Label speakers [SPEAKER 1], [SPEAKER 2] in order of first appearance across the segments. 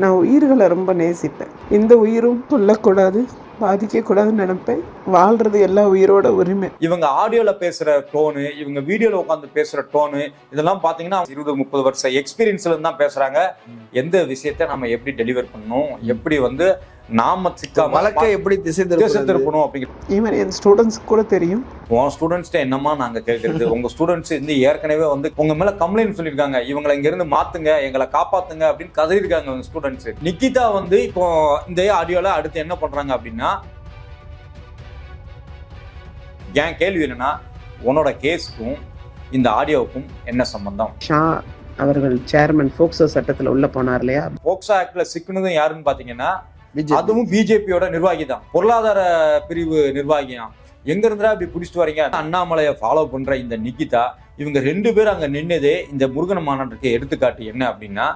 [SPEAKER 1] நான் உயிர்களை ரொம்ப நேசிப்பேன். இந்த உயிரும் கொல்லக்கூடாது பாதிக்கக்கூடாதுன்னு நினைப்பேன். வாழ்றது எல்லா உயிரோட உரிமை.
[SPEAKER 2] இவங்க ஆடியோல பேசுற டோனு இவங்க வீடியோல உட்காந்து பேசுற டோனு இதெல்லாம் பாத்தீங்கன்னா இருபது முப்பது வருஷம் எக்ஸ்பீரியன்ஸ்ல தான் பேசுறாங்க. எந்த விஷயத்த நம்ம எப்படி டெலிவர் பண்ணணும்? எப்படி வந்து நாம சிக்காம
[SPEAKER 3] வழக்கை எப்படி திசை
[SPEAKER 2] தேச
[SPEAKER 3] திருப்ப
[SPEAKER 2] திருப்பணும் அப்படிங்கிற
[SPEAKER 1] ஈவன் என் ஸ்டூடெண்ட்ஸ்க்கு கூட தெரியும்.
[SPEAKER 2] உன் ஸ்டூடெண்ட்ஸ்ட்ட என்னமா நாங்க கேட்கறது உங்க ஸ்டூடெண்ட்ஸ் வந்து ஏற்கனவே வந்து உங்க மேல கம்ப்ளைண்ட் சொல்லியிருக்காங்க. இவங்களை இங்க இருந்து மாத்துங்க எங்களை காப்பாத்துங்க அப்படின்னு கதறிருக்காங்க உங்க ஸ்டூடெண்ட்ஸ் நிக்கிதா வந்து இப்போ இந்த ஆடியோல அடுத்து என்ன பண்றாங்க அப்படின்னா என் கேள்வி என்னன்னா உன்னோட கேஸுக்கும் இந்த ஆடியோவுக்கும் என்ன சம்பந்தம்?
[SPEAKER 1] அவர்கள் சேர்மன் ஃபோக்சோ சட்டத்தில் உள்ள போனார் இல்லையா?
[SPEAKER 2] போக்சோ ஆக்ட்ல சிக்கினதும் யாருன்னு பாத்தீங்கன்னா அதுவும் பிஜேபியோட நிர்வாகி தான். பொருளாதார பிரிவு நிர்வாகியாம் எங்க இருந்தா இப்படி பிடிச்சிட்டு வரீங்க? அண்ணாமலையை ஃபாலோ பண்ற இந்த நிகிதா இவங்க ரெண்டு பேரும் அங்க நின்னதே இந்த முருகன் மாநாட்டுக்கு எடுத்துக்காட்டு என்ன அப்படின்னா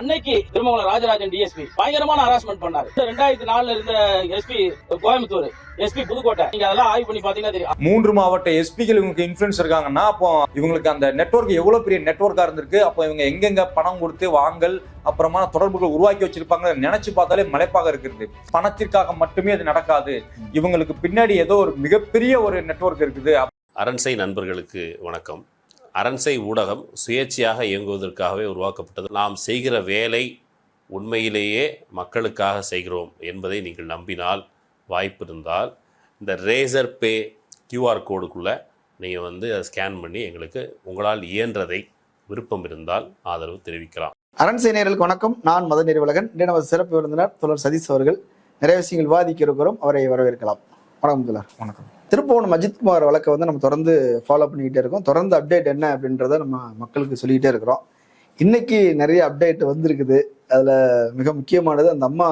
[SPEAKER 4] அன்னைக்கு திருமங்கலம் ராஜராஜன் டிஎஸ்பி பயங்கரமான ஹராஸ்மெண்ட் பண்ணாரு. ரெண்டாயிரத்தி நாலுல இருந்த எஸ்பி கோயம்புத்தூர் எஸ்பி புதுக்கோட்டை நீங்க அதெல்லாம் ஆய்வு பண்ணி பாத்தீங்கன்னா தெரியும்.
[SPEAKER 2] மூன்று மாவட்ட எஸ்பிகள் இவங்களுக்கு இன்ஃபுளுன்ஸ் இருக்காங்கன்னா அப்போ இவங்களுக்கு அந்த நெட்வொர்க் எவ்வளவு பெரிய நெட்வொர்க்கா இருந்திருக்கு அப்போ இவங்க எங்கெங்க பணம் கொடுத்து வாங்கல் அப்புறமா தொடர்புகள் உருவாக்கி வச்சிருப்பாங்க நினைச்சு பார்த்தாலே மலைப்பாக இருக்குது. பணத்திற்காக மட்டுமே அது நடக்காது. இவங்களுக்கு பின்னாடி ஏதோ ஒரு மிகப்பெரிய ஒரு நெட்வொர்க் இருக்குது.
[SPEAKER 5] அரண்சை நண்பர்களுக்கு வணக்கம். அரண்சை ஊடகம் சுயேட்சையாக இயங்குவதற்காகவே உருவாக்கப்பட்டது. நாம் செய்கிற வேலை உண்மையிலேயே மக்களுக்காக செய்கிறோம் என்பதை நீங்கள் நம்பினால் வாய்ப்பு இருந்தால் இந்த ரேசர் பே கியூஆர் கோடுக்குள்ளே நீங்கள் வந்து அதை ஸ்கேன் பண்ணி எங்களுக்கு உங்களால் இயன்றதை விருப்பம் இருந்தால் ஆதரவு தெரிவிக்கலாம்.
[SPEAKER 3] அரண்சை நேயர்களுக்கு வணக்கம். நான் மத நிறுவலகன் இன்று நமது சிறப்பு விருந்தினர் தொடர் சதீஷ் அவர்கள். நிறைய விஷயங்கள் விவாதிக்க இருக்கிறோம் அவரை வரவேற்கலாம். வணக்கம்
[SPEAKER 2] வணக்கம்.
[SPEAKER 3] திருப்பவனம் அஜித்குமார் வழக்கை வந்து நம்ம தொடர்ந்து ஃபாலோ பண்ணிக்கிட்டே இருக்கோம். தொடர்ந்து அப்டேட் என்ன அப்படின்றத நம்ம மக்களுக்கு சொல்லிக்கிட்டே இருக்கிறோம். இன்னைக்கு நிறைய அப்டேட் வந்திருக்குது. அதில் மிக முக்கியமானது அந்த அம்மா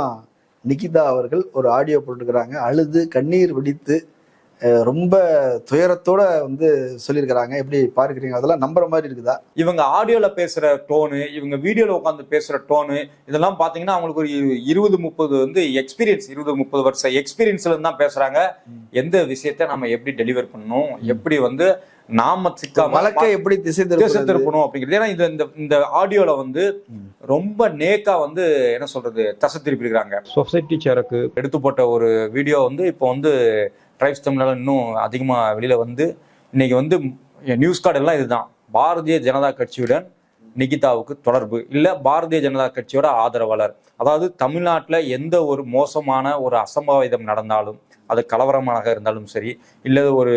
[SPEAKER 3] நிகிதா அவர்கள் ஒரு ஆடியோ போட்டுருக்குறாங்க. அழுது கண்ணீர் வெடித்து ரொம்ப துயரத்தோட வந்து சொல்லியிருக்கிறாங்க. எப்படி பார்க்குறீங்க? அதெல்லாம் நம்புற மாதிரி இருக்குதா?
[SPEAKER 2] இவங்க ஆடியோல பேசுற டோனு இவங்க வீடியோல உட்காந்து பேசுற டோனு இதெல்லாம் பாத்தீங்கன்னா அவங்களுக்கு ஒரு இரு- இருபது முப்பது வந்து எக்ஸ்பீரியன்ஸ் இருபது முப்பது வருஷம் எக்ஸ்பீரியன்ஸ்ல இருந்து தான் பேசுறாங்க. எந்த விஷயத்த நம்ம எப்படி டெலிவர் பண்ணணும்? எப்படி வந்து நாம சிக்காம
[SPEAKER 3] வழக்கை எப்படி திசை
[SPEAKER 2] தேச
[SPEAKER 3] திருப்ப
[SPEAKER 2] திருப்பணும் அப்படிங்கிறது. ஏன்னா இந்த இந்த இந்த ஆடியோல வந்து ரொம்ப நேக்கா வந்து என்ன சொல்றது? தசை திருப்பி இருக்காங்க சொசைட்டி சேருக்கு எடுத்து போட்ட ஒரு வீடியோ வந்து இப்போ வந்து ட்ரைப்ஸ் தமிழ்நாடு இன்னும் அதிகமாக வெளியில் வந்து இன்றைக்கி வந்து நியூஸ் கார்டு எல்லாம் இதுதான். பாரதிய ஜனதா கட்சியுடன் நிகிதாவுக்கு தொடர்பு. இல்லை பாரதிய ஜனதா கட்சியோட ஆதரவாளர். அதாவது தமிழ்நாட்டில் எந்த ஒரு மோசமான ஒரு அசம்பாவிதம் நடந்தாலும் அது கலவரமாக இருந்தாலும் சரி இல்லை ஒரு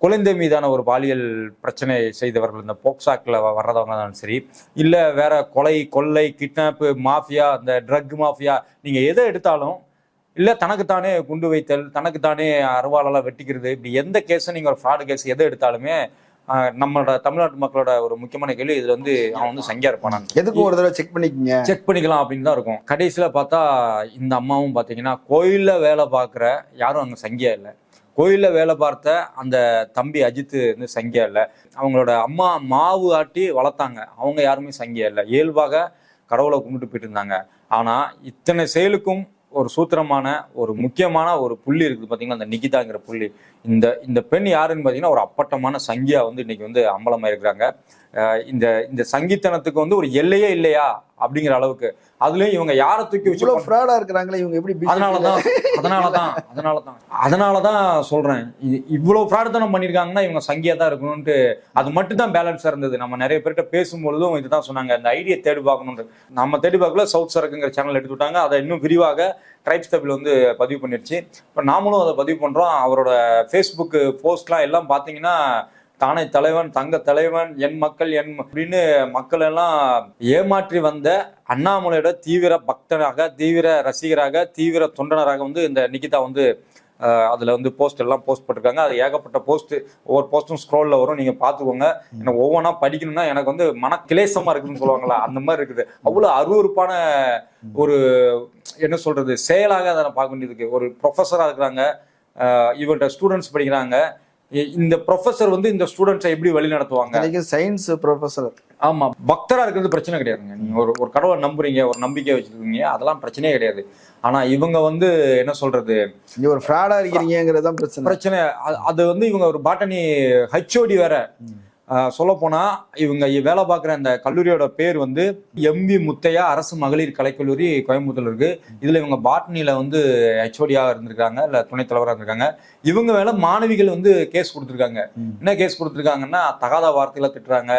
[SPEAKER 2] குழந்தை மீதான ஒரு பாலியல் பிரச்சனை செய்தவர்கள் இந்த போக்சாக்கில் வர்றதவங்க தான் சரி இல்லை வேற கொலை கொள்ளை கிட்னாப்பு மாஃபியா இந்த ட்ரக் மாஃபியா நீங்கள் எதை எடுத்தாலும் இல்லை தனக்குத்தானே குண்டு வைத்தல் தனக்குத்தானே அருவாளால் வெட்டிக்கிறது இப்படி எந்த கேஸும் நீங்கள் ஒரு ஃப்ராடு கேஸ் எதை எடுத்தாலுமே நம்மளோட தமிழ்நாட்டு மக்களோட ஒரு முக்கியமான கேள்வி இதுல வந்து அவன் வந்து சங்கியா இருப்பானான்
[SPEAKER 3] எதுக்கும் ஒரு தடவை செக் பண்ணிக்கங்க?
[SPEAKER 2] செக் பண்ணிக்கலாம் அப்படின்னு தான் இருக்கும். கடைசியில பார்த்தா இந்த அம்மாவும் பாத்தீங்கன்னா கோயில்ல வேலை பார்க்குற யாரும் அங்க சங்கியா இல்லை. கோயில்ல வேலை பார்த்த அந்த தம்பி அஜித் வந்து சங்கியா இல்லை. அவங்களோட அம்மா மாவு ஆட்டி வளர்த்தாங்க. அவங்க யாருமே சங்கியா இல்லை. இயல்பாக கடவுளை கும்பிட்டு போயிட்டு இருந்தாங்க. ஆனா இத்தனை செயலுக்கும் ஒரு சூத்திரமான ஒரு முக்கியமான ஒரு புள்ளி இருக்குது பாத்தீங்கன்னா அந்த நிகிதாங்கிற புள்ளி. இந்த இந்த பெண் யாருன்னு பாத்தீங்கன்னா ஒரு அப்பட்டமான சங்கியா வந்து இன்னைக்கு வந்து அம்பலமாயிருக்கிறாங்க இந்த இந்த சங்கித்தனத்துக்கு வந்து ஒரு எல்லையே இல்லையா? அப்படிங்கிற அளவுக்கு. அதுலயும் இவங்க யாரை தூக்கி வச்சு
[SPEAKER 3] ஃப்ராடா இருக்கிறாங்களே இவங்க எப்படி
[SPEAKER 2] அதனாலதான் அதனாலதான் அதனாலதான் அதனாலதான் சொல்றேன். இவ்வளவு பிரார்த்தனம் பண்ணிருக்காங்கன்னா இவங்க சங்கியா தான் இருக்கணும்ட்டு அது மட்டும் தான் பேலன்ஸா இருந்தது. நம்ம நிறைய பேர்கிட்ட பேசும்பொழுதும் இதுதான் சொன்னாங்க அந்த ஐடியா தேடி பார்க்கணும்னு நம்ம தேடி பார்க்கல சவுத் சரக்குங்கிற சேனல் எடுத்து விட்டாங்க அதை இன்னும் விரிவாக ட்ரைப்ஸ் தபில் வந்து பதிவு பண்ணிடுச்சு. இப்போ நாமளும் அதை பதிவு பண்ணுறோம் அவரோட ஃபேஸ்புக்கு போஸ்ட்லாம் எல்லாம் பார்த்தீங்கன்னா தானே தலைவன் தங்க தலைவன் என் மக்கள் என் அப்படின்னு மக்கள் எல்லாம் ஏமாற்றி வந்த அண்ணாமலையோட தீவிர பக்தனாக தீவிர ரசிகராக தீவிர தொண்டனராக வந்து இந்த நிகிதா வந்து அதுல வந்து போஸ்ட் எல்லாம் போஸ்ட் போட்டிருக்காங்க. அது ஏகப்பட்ட போஸ்ட் ஒவ்வொரு போஸ்டும் ஸ்க்ரோலில் வரும். நீங்க பாத்துக்கோங்க எனக்கு ஒவ்வொன்றா படிக்கணும்னா எனக்கு வந்து மன கிளேசமாக இருக்குதுன்னு சொல்லுவாங்களா அந்த மாதிரி இருக்குது. அவ்வளவு அருவருப்பான ஒரு என்ன சொல்றது செயலாக அதை நான் பார்க்க வேண்டியதுக்கு ஒரு ப்ரொஃபஸராக இருக்கிறாங்க. அஹ், ஸ்டூடெண்ட்ஸ் படிக்கிறாங்க. இந்த ப்ரொஃபஸர் வந்து இந்த ஸ்டூடெண்ட்ஸை எப்படி வழி நடத்துவாங்க?
[SPEAKER 3] சயின்ஸ் ப்ரொஃபசர்
[SPEAKER 2] ஆமா. பக்தரா இருக்கிறது பிரச்சனை கிடையாதுங்க. நீங்க ஒரு ஒரு கடவுளை நம்புறீங்க ஒரு நம்பிக்கை வச்சிருக்கீங்க அதெல்லாம் பிரச்சனையே கிடையாது. ஆனா இவங்க வந்து என்ன சொல்றது?
[SPEAKER 3] நீங்க ஒரு ஃப்ராடா இருக்கிறீங்கிறது தான் பிரச்சனை.
[SPEAKER 2] பிரச்சனை. அது வந்து இவங்க ஒரு பாட்டனி ஹச்ஓடி வேற. சொல்ல போனா இவங்க வேலை பார்க்குற இந்த கல்லூரியோட பேர் வந்து எம்வி முத்தையா அரசு மகளிர் கலைக்கல்லூரி கோயம்புத்தூர்ல இருக்கு இதுல இவங்க பாட்னில வந்து ஹெச்ஓடியாக இருந்திருக்காங்க இல்ல துணைத் தலைவராக இருந்திருக்காங்க இவங்க மேல மாணவிகள் வந்து கேஸ் கொடுத்துருக்காங்க. என்ன கேஸ் கொடுத்துருக்காங்கன்னா தகாத வார்த்தைகளை திட்டுறாங்க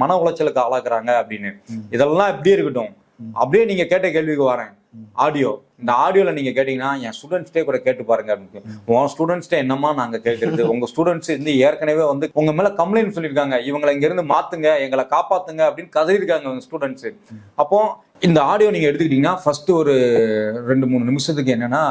[SPEAKER 2] மன உளைச்சலுக்கு ஆளாக்குறாங்க அப்படின்னு. இதெல்லாம் எப்படியே இருக்கட்டும். அப்படியே நீங்க கேட்ட கேள்விக்கு வரேன். ஆடியோ இந்த ஆடியோல நீங்க கேட்டிங்கன்னா என் ஸ்டூடெண்ட்ஸ்டே கூட கேட்டு பாருங்க அப்படின்னு. உன் ஸ்டூடெண்ட்ஸ்டே என்னமா நாங்க கேட்கறது உங்க ஸ்டூடெண்ட்ஸ் வந்து ஏற்கனவே வந்து உங்க மேல கம்ப்ளைண்ட் சொல்லியிருக்காங்க. இவங்களை இங்க இருந்து மாத்துங்க எங்களை காப்பாத்துங்க அப்படின்னு கதறியிருக்காங்க உங்கள் ஸ்டூடெண்ட்ஸ் அப்போ இந்த ஆடியோ நீங்க எடுத்துக்கிட்டீங்கன்னா ஃபர்ஸ்ட் ஒரு ரெண்டு மூணு நிமிஷத்துக்கு என்னன்னா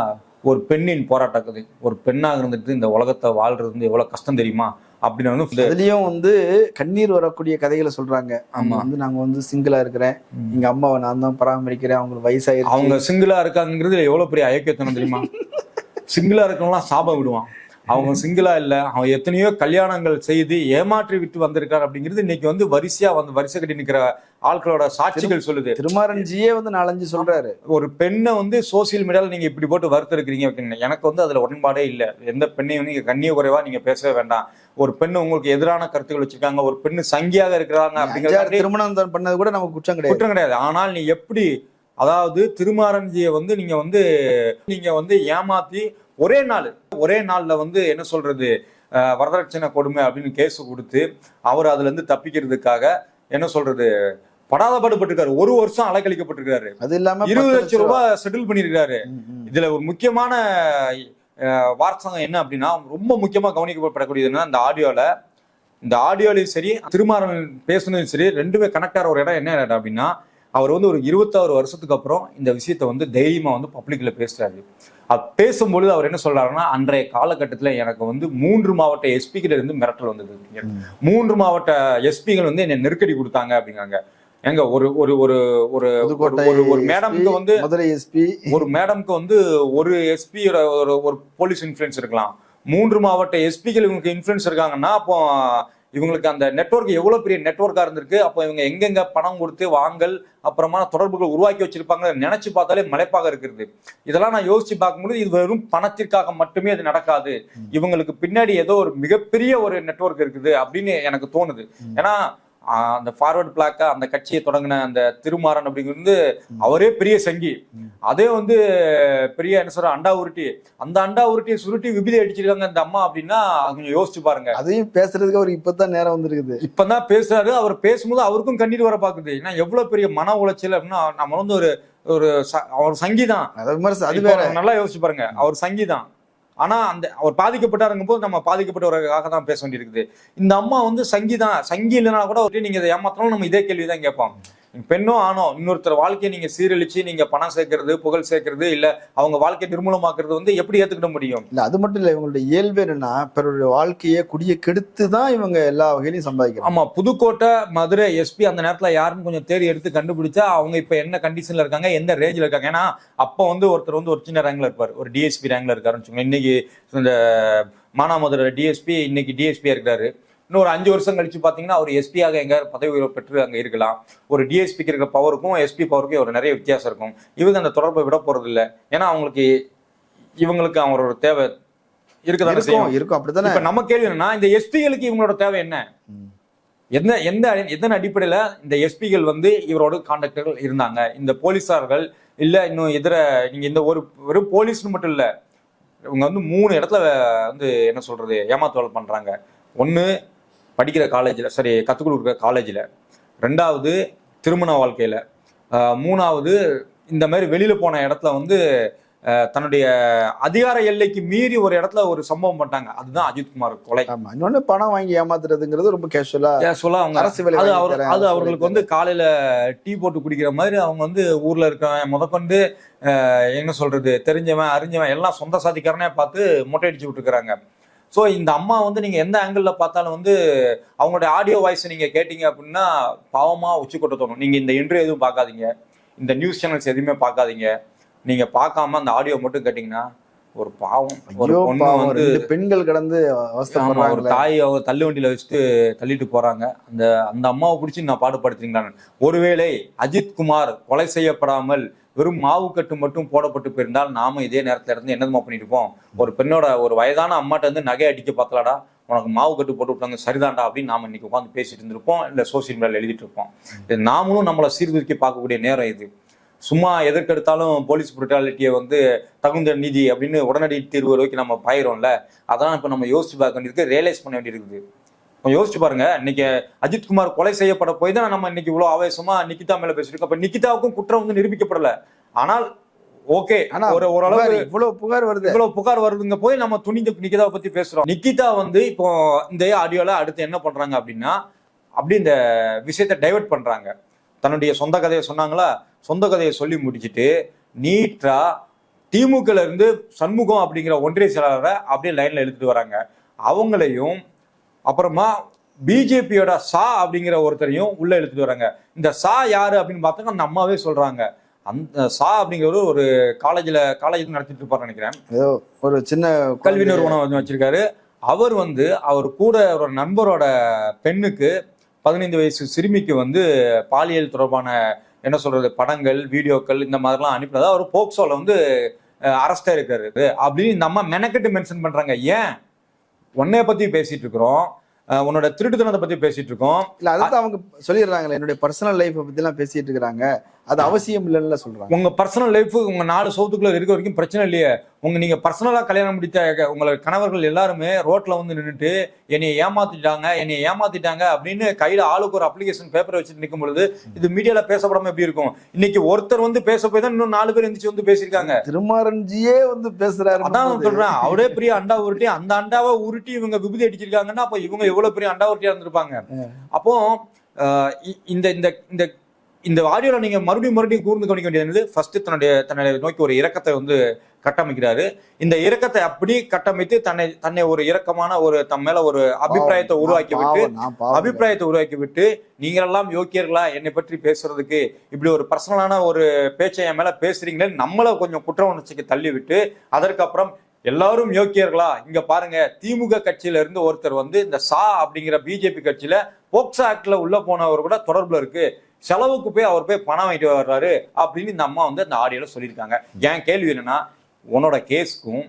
[SPEAKER 2] ஒரு பெண்ணின் போராட்ட கதை ஒரு பெண்ணாக இருந்துட்டு இந்த உலகத்தை வாழ்றது வந்து எவ்வளவு கஷ்டம் தெரியுமா? அப்படின்னு வந்து
[SPEAKER 3] அதுலயும் வந்து கண்ணீர் வரக்கூடிய கதைகளை சொல்றாங்க.
[SPEAKER 2] ஆமா.
[SPEAKER 3] வந்து நாங்க வந்து சிங்கிளா இருக்கிறேன். எங்க அம்மாவை நான் தான் பராமரிக்கிறேன். அவங்களுக்கு வயசாயிருச்சு.
[SPEAKER 2] அவங்க சிங்கிளா இருக்காங்கிறது எவ்வளவு பெரிய ஐக்கியத்தனம் தெரியுமா? சிங்கிளா இருக்கவங்களாம் சாபம் விடுவான். அவங்க சிங்கிளா இல்ல அவன் எத்தனையோ கல்யாணங்கள் செய்து ஏமாற்றி விட்டு வந்திருக்காரு அப்படிங்கிறது இன்னைக்கு வந்து வரிசையா வந்து வரிசை கட்டி நிக்கிற ஆட்களோட சாட்சிகள் சொல்லுது.
[SPEAKER 3] திருமாரன்ஜியே வந்து நாலஞ்சு சொல்றாரு.
[SPEAKER 2] ஒரு பெண்ணை வந்து சோசியல் மீடியால நீங்க இப்படி போட்டு வறுத்தெடுக்கிறீங்க வைக்கீங்க எனக்கு வந்து அதுல உடன்பாடே இல்ல. எந்த பெண்ணையும் நீங்க கண்ணிய குறைவா நீங்க பேசவே வேண்டாம். ஒரு பெண்ணு உங்களுக்கு எதிரான கருத்துக்கள் வச்சிருக்காங்க ஒரு பெண்ணு சங்கியாக இருக்கிறாங்க
[SPEAKER 3] அஞ்சாறு
[SPEAKER 2] அப்படிங்கிறது
[SPEAKER 3] திருமணம் பண்ணது கூட நமக்கு குற்றம் கிடையாது.
[SPEAKER 2] குற்றம் கிடையாது. ஆனால் நீ எப்படி அதாவது திருமாரஞ்சியை வந்து நீங்க வந்து நீங்க வந்து ஏமாத்தி ஒரே நாள் ஒரே நாள்ல வந்து என்ன சொல்றது வரதட்சணை கொடுமை அப்படின்னு கேஸ் கொடுத்து அவர் அதுல இருந்து தப்பிக்கிறதுக்காக என்ன சொல்றது படாத பாடுபட்டிருக்காரு ஒரு வருஷம் அலைக்கழிக்கப்பட்டிருக்காரு
[SPEAKER 3] அது இல்லாம
[SPEAKER 2] இருபது லட்சம் ரூபாய் செட்டில் பண்ணியிருக்காரு. இதுல ஒரு முக்கியமான வார்த்தகம் என்ன அப்படின்னா ரொம்ப முக்கியமா கவனிக்கப்படக்கூடியது என்ன இந்த ஆடியோல இந்த ஆடியோலையும் சரி திருமாறன் பேசுனதும் சரி ரெண்டுமே கனெக்ட் ஆகிற ஒரு இடம் என்ன இடம் அப்படின்னா அவர் வந்து ஒரு இருபத்தாறு வருஷத்துக்கு அப்புறம் இந்த விஷயத்த வந்து தைரியமா வந்து பப்ளிக்ல பேசுறாரு. பேசும்பொழுது அவர் என்ன சொல்றாருன்னா அன்றைய காலகட்டத்துல எனக்கு வந்து மூன்று மாவட்ட எஸ்பிகிட்ட இருந்து மிரட்டல் வந்தது. மூன்று மாவட்ட எஸ்பிகள் வந்து என்னை நெருக்கடி கொடுத்தாங்க அப்படிங்காங்க எங்க ஒரு ஒரு ஒரு ஒரு ஒரு மேடம்க்கு வந்து
[SPEAKER 3] மதுரை எஸ்பி
[SPEAKER 2] ஒரு மேடம்க்கு வந்து ஒரு எஸ்பியோட ஒரு ஒரு போலீஸ் இன்ஃப்ளூயன்ஸ் இருக்கலாம். மூன்று மாவட்ட எஸ்பிகள் இவங்களுக்கு இன்ஃப்ளூயன்ஸ் இருக்காங்கன்னா அப்போ இவங்களுக்கு அந்த நெட்வொர்க் எவ்வளவு பெரிய நெட்வொர்க்கா இருந்திருக்கு? அப்போ இவங்க எங்கெங்க பணம் கொடுத்து வாங்கல் அப்புறமா தொடர்புகள் உருவாக்கி வச்சிருப்பாங்க நினைச்சு பார்த்தாலே மலைப்பாக இருக்கிறது. இதெல்லாம் நான் யோசிச்சு பார்க்கும்போது இது வெறும் பணத்திற்காக மட்டுமே அது நடக்காது. இவங்களுக்கு பின்னாடி ஏதோ ஒரு மிகப்பெரிய ஒரு நெட்வொர்க் இருக்குது அப்படின்னு எனக்கு தோணுது. ஏன்னா அந்த ஃபார்வர்ட் பிளாக்கா அந்த கட்சியை தொடங்கின அந்த திருமாறன் அப்படிங்கிறது அவரே பெரிய சங்கி. அதே வந்து பெரிய என்ன சொல்ற அண்டா உருட்டி. அந்த அண்டா உருட்டியை சுருட்டி விபதி அடிச்சிருக்காங்க இந்த அம்மா அப்படின்னா கொஞ்சம் யோசிச்சு பாருங்க.
[SPEAKER 3] அதையும் பேசுறதுக்கு அவருக்கு இப்பதான் நேரம் வந்திருக்குது.
[SPEAKER 2] இப்பதான் பேசுறாரு. அவர் பேசும்போது அவருக்கும் கண்ணீர் வர பாக்குது. ஏன்னா எவ்வளவு பெரிய மன உளைச்சல் அப்படின்னா நம்ம வந்து ஒரு ஒரு அவர் சங்கிதான்.
[SPEAKER 3] அதை வேற.
[SPEAKER 2] நல்லா யோசிச்சு பாருங்க. அவர் சங்கிதான். ஆனா அந்த அவர் பாதிக்கப்பட்டாருங்கும் போது நம்ம பாதிக்கப்பட்டவர்களுக்காக தான் பேச வேண்டியிருக்குது. இந்த அம்மா வந்து சங்கி தான் சங்கி இல்லைனா கூட ஒரு நீங்க இதை ஏமாத்தினாலும் நம்ம இதே கேள்வி தான் பெண்ணோ ஆணோ இன்னொருத்தர் வாழ்க்கையை நீங்க சீரழிச்சு நீங்க பணம் சேர்க்கறது புகழ் சேர்க்கறது இல்ல அவங்க வாழ்க்கையை நிர்மூலமாக்குறது வந்து எப்படி ஏத்துக்கிட முடியும்?
[SPEAKER 3] இல்ல அது மட்டும் இல்ல இவங்களுடைய இயல்பு என்னன்னா பிறருடைய வாழ்க்கையை குடிய கெடுத்து தான் இவங்க எல்லா வகையிலையும் சம்பாதிக்கிறாங்க.
[SPEAKER 2] ஆமா புதுக்கோட்டை மதுரை எஸ்பி அந்த நேரத்துல யாருன்னு கொஞ்சம் தேடி எடுத்து கண்டுபிடிச்சா அவங்க இப்ப என்ன கண்டிஷன்ல இருக்காங்க எந்த ரேஞ்சில் இருக்காங்க? ஏன்னா அப்ப வந்து ஒருத்தர் வந்து ஒரு சின்ன ரேங்க்ல இருப்பார். ஒரு டிஎஸ்பி ரேங்க்ல இருக்காருன்னு வச்சுக்கோங்க இன்னைக்கு இந்த மானாமதுரை டிஎஸ்பி இன்னைக்கு டிஎஸ்பியா இருக்காரு இன்னும் ஒரு அஞ்சு வருஷம் கழிச்சு பாத்தீங்கன்னா அவர் எஸ்பியாக எங்க பதவி உயர்வு பெற்று அங்க இருக்கலாம். ஒரு டிஎஸ்பிக்கு இருக்கிற பவருக்கும் எஸ்பி பவருக்கும் ஒரு நிறைய வித்தியாசம் இருக்கும். இவங்க அந்த தொடர்பை விட போறது இல்ல. ஏன்னா அவங்களுக்கு இவங்களுக்கு அவங்களோட தேவை இருக்குதானே செய்யும்.
[SPEAKER 3] இருக்கும். அப்படித்தானே?
[SPEAKER 2] இப்ப நம்ம கேள்வி என்னன்னா இந்த எஸ்பிகளுக்கு இவங்களோட தேவை என்ன. எந்த எந்த எதன் அடிப்படையில இந்த எஸ்பிகள் வந்து இவரோட கான்டாக்டர்கள் இருந்தாங்க? இந்த போலீஸார்கள் இல்ல இன்னும் இதர நீங்க இந்த ஒரு வெறும் போலீஸ்னு மட்டும் இல்ல இவங்க வந்து மூணு இடத்துல வந்து என்ன சொல்றது ஏமாத்து வேலை பண்றாங்க. ஒண்ணு படிக்கிற காலேஜில் சரி கற்றுக் கொடுக்குற காலேஜில் ரெண்டாவது திருமண வாழ்க்கையில. ஆஹ் மூணாவது இந்த மாதிரி வெளியில போன இடத்துல வந்து தன்னுடைய அதிகார எல்லைக்கு மீறி ஒரு இடத்துல ஒரு சம்பவம் பண்ணிட்டாங்க. அதுதான் அஜித்குமார் கொலை.
[SPEAKER 3] ஆமா இன்னொன்னு பணம் வாங்கி ஏமாத்துறதுங்கிறது ரொம்ப கேஷுவலா
[SPEAKER 2] கேஷுவலா அவங்க.
[SPEAKER 3] அரசு
[SPEAKER 2] அது அவர் அது அவர்களுக்கு வந்து காலையில டீ போட்டு குடிக்கிற மாதிரி அவங்க வந்து ஊர்ல இருக்க முதற்கொண்டு என்ன சொல்றது தெரிஞ்சவன் அறிஞ்சவன் எல்லாம் சொந்த சாதிக்காரனே பார்த்து மொட்டை அடிச்சு விட்டுருக்காங்க ஸோ இந்த அம்மா வந்து நீங்க எந்த ஆங்கிள் பார்த்தாலும் வந்து அவங்களுடைய ஆடியோ வாய்ஸ் நீங்க கேட்டீங்க அப்படின்னா பாவமா உச்சி கொட்ட தோணும். நீங்க இந்த இன்டர்வியூ எதுவும் பார்க்காதீங்க. இந்த நியூஸ் சேனல்ஸ் எதுவுமே பார்க்காதீங்க. நீங்க பார்க்காம அந்த ஆடியோ மட்டும் கேட்டீங்கன்னா ஒரு பாவம். ஒரு பொண்ணு வந்து
[SPEAKER 3] பெண்கள் கடந்து
[SPEAKER 2] ஆமா ஒரு தாய் அவங்க தள்ளு வண்டியில வச்சுட்டு தள்ளிட்டு போறாங்க. அந்த அந்த அம்மாவை பிடிச்சி நான் பாடுபடுத்துறீங்களான்னு ஒருவேளை அஜித் குமார் கொலை செய்யப்படாமல் வெறும் மாவு கட்டு மட்டும் போடப்பட்டு போயிருந்தால் நாம இதே நேரத்துல இருந்து என்னதுமா பண்ணிட்டு இருப்போம்? ஒரு பெண்ணோட ஒரு வயதான அம்மாட்ட வந்து நகை அடிக்க பார்த்தலாடா உனக்கு மாவு கட்டு போட்டு விட்டாங்க சரிதான்டா அப்படின்னு நாம இன்னைக்கு உட்காந்து பேசிட்டு இருந்திருப்போம் இல்லை சோசியல் மீடியாவில் எழுதிட்டு இருப்போம். இது நாமளும் நம்மளை சீர்தூக்கி பார்க்கக்கூடிய நேரம் இது. சும்மா எதற்கெடுத்தாலும் போலீஸ் புரட்டாலிட்டியை வந்து தகுந்த நீதி அப்படின்னு உடனடி தீர்வு வரைக்கும் நம்ம பாயிரோம்ல அதெல்லாம் இப்போ நம்ம யோசிச்சு பார்க்க வேண்டியிருக்கு ரியலைஸ் பண்ண வேண்டியிருக்குது யோசிச்சு பாருங்க இன்னைக்கு அஜித்குமார் கொலை செய்யப்பட போய் தான் நம்ம இன்னைக்கு இவ்வளவு ஆவேசமா நிக்கிதா மேல பேசிருக்கோம் அப்ப நிக்கிதாவுக்கும் குற்றம் வந்து நிரூபிக்கப்படல. ஆனால் ஓகே
[SPEAKER 3] ஆனா
[SPEAKER 2] ஒரு ஓரளவு
[SPEAKER 3] இவ்வளவு புகார் வருது.
[SPEAKER 2] இவ்வளவு புகார் வருதுங்க போய் நம்ம துணிந்து நிக்கிதாவை பத்தி பேசுறோம். நிக்கிதா வந்து இப்போ இந்த ஆடியோல அடுத்து என்ன பண்றாங்க அப்படின்னா அப்படி இந்த விஷயத்தை டைவர்ட் பண்றாங்க. தன்னுடைய சொந்த கதையை சொன்னாங்களா? சொந்த கதையை சொல்லி முடிச்சிட்டு நீட்டா திமுகல இருந்து சண்முகம் அப்படிங்கிற ஒன்றிய செயலாளரை அப்படியே லைன்ல இழுத்துட்டு வராங்க. அவங்களையும் அப்புறமா பிஜேபியோட சா அப்படிங்கிற ஒருத்தரையும் உள்ள இழுத்துட்டு வராங்க. இந்த சா யாரு அப்படின்னு பார்த்தாங்க அந்த அம்மாவே சொல்றாங்க. அந்த சா அப்படிங்கிறவர் ஒரு காலேஜ்ல காலேஜ் நடத்திட்டு இருப்பாரு நினைக்கிறேன்.
[SPEAKER 3] ஏதோ ஒரு சின்ன
[SPEAKER 2] கல்வி நிறுவனம் வச்சிருக்காரு. அவர் வந்து அவர் கூட ஒரு நண்பரோட பெண்ணுக்கு பதினைந்து வயசு சிறுமிக்கு வந்து பாலியல் தொடர்பான என்ன சொல்றது படங்கள் வீடியோக்கள் இந்த மாதிரிலாம் அனுப்பினதா அவர் போக்சோல வந்து அரஸ்டா இருக்காரு. அப்படின்னு இந்த அம்மா மெனக்கெட்டு மென்ஷன் பண்றாங்க. ஏன்? உன்னைய பத்தி பேசிட்டு இருக்கிறோம் உன்னோட திருட்டுத்தனத்தை பத்தி பேசிட்டு இருக்கோம்
[SPEAKER 3] இல்ல அதாவது அவங்க சொல்லிடுறாங்களே என்னுடைய பர்சனல் லைஃப் பத்தி எல்லாம் பேசிட்டு இருக்காங்க அது அவசியம் இல்லைன்னு சொல்றாங்க.
[SPEAKER 2] உங்க பர்சனல் லைஃப் உங்க நாலு சவுத்துக்குள்ள இருக்க வரைக்கும் பிரச்சனை இல்லையே. உங்க நீங்க பர்சனலா கல்யாணம் முடித்த உங்களை கணவர்கள் எல்லாருமே ரோட்ல வந்து நின்றுட்டு என்னைய ஏமாத்திட்டாங்க என்னைய ஏமாத்திட்டாங்க அப்படின்னு கையில ஆளுக்கு ஒரு அப்ளிகேஷன் பேப்பர் வச்சுட்டு நிற்கும் பொழுது இது மீடியால பேசப்படாம எப்படி இருக்கும்? இன்னைக்கு ஒருத்தர் வந்து பேச போய் தான் இன்னும் நாலு பேர் எந்திரிச்சு வந்து பேசியிருக்காங்க.
[SPEAKER 3] திருமாரன்ஜியே வந்து பேசுறாரு
[SPEAKER 2] அதான் சொல்றேன். அவரே பெரிய அண்டா உருட்டி அந்த அண்டாவை உருட்டி இவங்க விபூதி அடிச்சிருக்காங்கன்னா அப்ப இவங்க எவ்வளவு பெரிய அண்டா உருட்டியா இருந்திருப்பாங்க. அப்போ இந்த இந்த இந்த இந்த ஆடியோல நீங்க மறுபடியும் மறுபடியும் கூர்ந்து கவனிக்க வேண்டியது ஃபர்ஸ்ட் தன்னுடைய தன்னை நோக்கி ஒரு இரக்கத்தை வந்து கட்டமைக்கிறாரு. இந்த இரக்கத்தை அப்படி கட்டமைத்து தன்னை தன்னை ஒரு இரக்கமான ஒரு தம் மேல ஒரு அபிப்பிராயத்தை உருவாக்கி விட்டு. அபிப்பிராயத்தை உருவாக்கி விட்டு நீங்களெல்லாம் யோக்கியர்களா? என்னை பற்றி பேசுறதுக்கு இப்படி ஒரு பர்சனலான ஒரு பேச்சை என் மேல பேசுறீங்களே நம்மள கொஞ்சம் குற்ற உணர்ச்சிக்கு தள்ளி விட்டு அதற்கப்புறம் எல்லாரும் யோக்கியர்களா? இங்க பாருங்க திமுக கட்சியில இருந்து ஒருத்தர் வந்து இந்த சா அப்படிங்கிற பிஜேபி கட்சியில போக்சோ ஆக்ட்ல உள்ள போனவர் கூட தொடர்புல இருக்கு. செலவுக்கு போய் அவர் போய் பணம் வாங்கிட்டு வர்றாரு அப்படின்னு இந்த அம்மா வந்து அந்த ஆடியோல சொல்லியிருக்காங்க. என் கேள்வி என்னன்னா உன்னோட கேஸ்க்கும்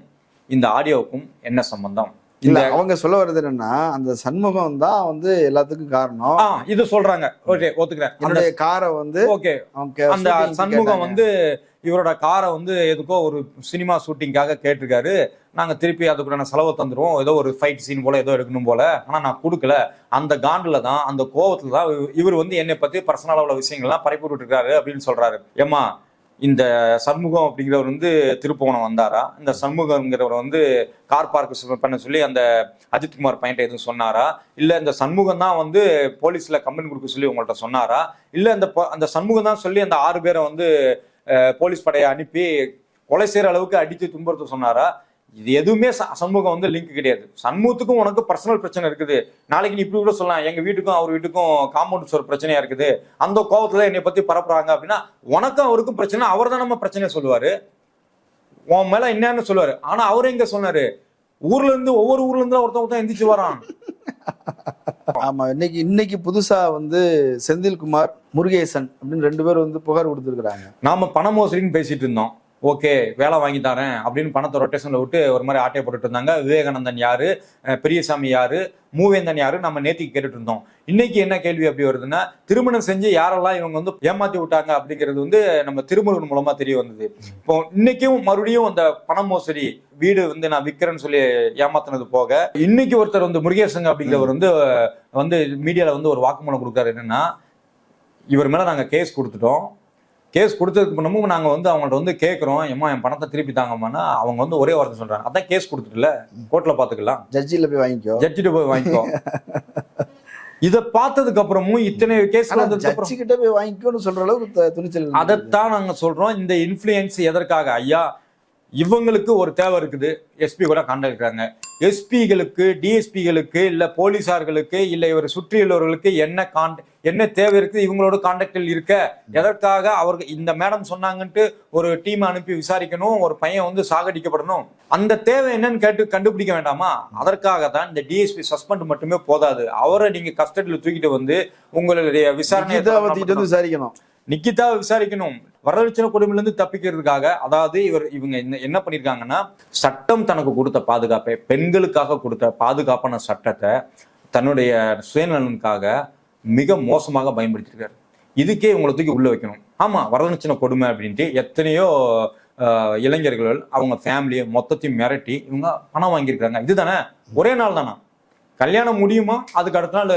[SPEAKER 2] இந்த ஆடியோவுக்கும் என்ன சம்பந்தம்?
[SPEAKER 3] இல்ல
[SPEAKER 2] இந்த
[SPEAKER 3] அவங்க சொல்ல வர்றது என்னன்னா அந்த சண்முகம் தான் வந்து எல்லாத்துக்கும் காரணம்.
[SPEAKER 2] இது சொல்றாங்க. ஓகே ஒத்துக்கிறேன்.
[SPEAKER 3] காரை வந்து
[SPEAKER 2] ஓகே. அந்த சண்முகம். வந்து இவரோட காரை வந்து எதுக்கோ ஒரு சினிமா ஷூட்டிங்காக கேட்டிருக்காரு. நாங்கள் திருப்பி அதுக்குண்டான செலவு தந்துடுவோம் ஏதோ ஒரு ஃபைட் சீன் போல ஏதோ எடுக்கணும் போல. ஆனால் நான் கொடுக்கல. அந்த காண்டில் தான் அந்த கோவத்தில் தான் இவர் வந்து என்னை பற்றி பர்சனலாக உள்ள விஷயங்கள்லாம் பரப்பி விட்டுருக்காரு அப்படின்னு சொல்கிறாரு ஏமா இந்த சண்முகம் அப்படிங்கிறவர் வந்து திருப்பவனம் வந்தாரா? இந்த சண்முகம்ங்கிறவர் வந்து கார் பார்க் பண்ண சொல்லி அந்த அஜித்குமார் பையன்ட்ட எதுவும் சொன்னாரா? இல்லை இந்த சண்முகம் தான் வந்து போலீஸில் கம்ப்ளைண்ட் கொடுக்க சொல்லி உங்கள்கிட்ட சொன்னாரா? இல்லை அந்த ப- அந்த சண்முகம் தான் சொல்லி அந்த ஆறு பேரை வந்து போலீஸ் படையை அனுப்பி கொலை செய்கிற அளவுக்கு அடித்து துன்புறுத்த சொன்னாரா? இது எதுவுமே ச- சண்முகம் வந்து லிங்க் கிடையாது. சண்முகத்துக்கும் உனக்கு பர்சனல் பிரச்சனை இருக்குது. நாளைக்கு நீ இப்படி கூட சொல்லலாம். எங்க வீட்டுக்கும் அவர் வீட்டுக்கும் காம்பவுண்ட் ஒரு பிரச்சனையா இருக்குது. அந்த கோபத்தில் என்னை பத்தி பரப்புறாங்க அப்படின்னா உனக்கும் அவருக்கும் பிரச்சனை அவர் தான் நம்ம பிரச்சனையை சொல்லுவாரு. உன் மேல என்னன்னு சொல்லுவாரு. ஆனா அவரு எங்க சொன்னாரு? ஊர்ல இருந்து ஒவ்வொரு ஊர்ல இருந்து ஒருத்தன் ஒருத்தன் எந்திரிச்சு வரான்.
[SPEAKER 3] ஆமா இன்னைக்கு இன்னைக்கு புதுசா வந்து செந்தில்குமார் முருகேசன் அப்படின்னு ரெண்டு பேர் வந்து புகார் கொடுத்துருக்காங்க
[SPEAKER 2] நாம பண மோசடின்னு பேசிட்டு இருந்தோம். ஓகே வேலை வாங்கி தரேன் அப்படின்னு பணத்தை ரொட்டேஷனில் விட்டு ஒரு மாதிரி ஆட்டையை போட்டுட்டு இருந்தாங்க. விவேகானந்தன் யாரு? பெரியசாமி யாரு? மூவேந்தன் யாரு? நம்ம நேத்திக்கு கேட்டுட்டு இருந்தோம். இன்னைக்கு என்ன கேள்வி அப்படி வருதுன்னா திருமணம் செஞ்சு யாரெல்லாம் இவங்க வந்து ஏமாத்தி விட்டாங்க அப்படிங்கிறது வந்து நம்ம திருமுருகன் மூலமா தெரிய வந்தது. இப்போ இன்னைக்கும் மறுபடியும் அந்த பண மோசடி வீடு வந்து நான் விற்கிறேன்னு சொல்லி ஏமாத்தினது போக இன்னைக்கு ஒருத்தர் வந்து முருகேசங்க அப்படிங்கிறவர் வந்து வந்து மீடியாவில் வந்து ஒரு வாக்குமூலம் கொடுக்குறாரு. என்னன்னா இவர் மேலே நாங்கள் கேஸ் கொடுத்துட்டோம். கேஸ் கொடுத்ததுக்கு முன்னமும் நாங்க வந்து அவங்கள்ட்ட வந்து கேட்குறோம் ஏம்மா என் பணத்தை திருப்பி தாங்கம்மான்னா. அவங்க வந்து ஒரே வார்த்தை சொல்றாங்க. அதான் கேஸ் கொடுத்துட்டுல கோர்ட்ல பாத்துக்கலாம்.
[SPEAKER 3] ஜட்ஜில போய் வாங்கிக்கோ.
[SPEAKER 2] ஜட்ஜிட்ட போய் வாங்கிக்கோ. இத பார்த்ததுக்கு அப்புறமும் இத்தனை கேஸ்
[SPEAKER 3] கிட்ட போய் வாங்கிக்கோன்னு சொல்ற அளவுக்கு துணிச்சல்.
[SPEAKER 2] அதைத்தான் நாங்க சொல்றோம். இந்த இன்ஃப்ளூயன்ஸ் எதற்காக? ஐயா இவங்களுக்கு ஒரு தேவை இருக்குது. எஸ்பி கூட காண்டாக்ட் எஸ்பிகளுக்கு டிஎஸ்பிகளுக்கு இல்ல போலீசார்களுக்கு இல்ல இவர் சுற்றியுள்ளவர்களுக்கு என்ன காண்ட் என்ன தேவை இருக்குது இவங்களோட காண்டாக்டில் இருக்க. எதற்காக அவருக்கு இந்த மேடம் சொன்னாங்கன்ட்டு ஒரு டீம் அனுப்பி விசாரிக்கணும் ஒரு பையன் வந்து சாகடிக்கப்படணும். அந்த தேவை என்னன்னு கேட்டு கண்டுபிடிக்க வேண்டாமா? அதற்காக தான் இந்த டிஎஸ்பி சஸ்பெண்ட் மட்டுமே போதாது. அவரை நீங்க கஸ்டடியில் தூக்கிட்டு வந்து உங்களுடைய விசாரணை
[SPEAKER 3] விசாரிக்கணும்.
[SPEAKER 2] நிக்கிதா விசாரிக்கணும். வரதட்சணை கொடுமையிலிருந்து தப்பிக்கிறதுக்காக அதாவது இவர் இவங்க என்ன- என்ன பண்ணிருக்காங்கன்னா சட்டம் தனக்கு கொடுத்த பாதுகாப்பை பெண்களுக்காக கொடுத்த பாதுகாப்பான சட்டத்தை தன்னுடைய சுயநலனுக்காக மிக மோசமாக பயன்படுத்தியிருக்காரு இதுக்கே இவங்களை தூக்கி உள்ள வைக்கணும். ஆமா வரதட்சணை கொடுமை அப்படின்ட்டு எத்தனையோ இளைஞர்கள் அவங்க ஃபேமிலியை மொத்தத்தையும் மிரட்டி இவங்க பணம் வாங்கியிருக்காங்க. இதுதானே? ஒரே நாள் தானா கல்யாணம் முடியுமா? அதுக்கு அடுத்த நாள்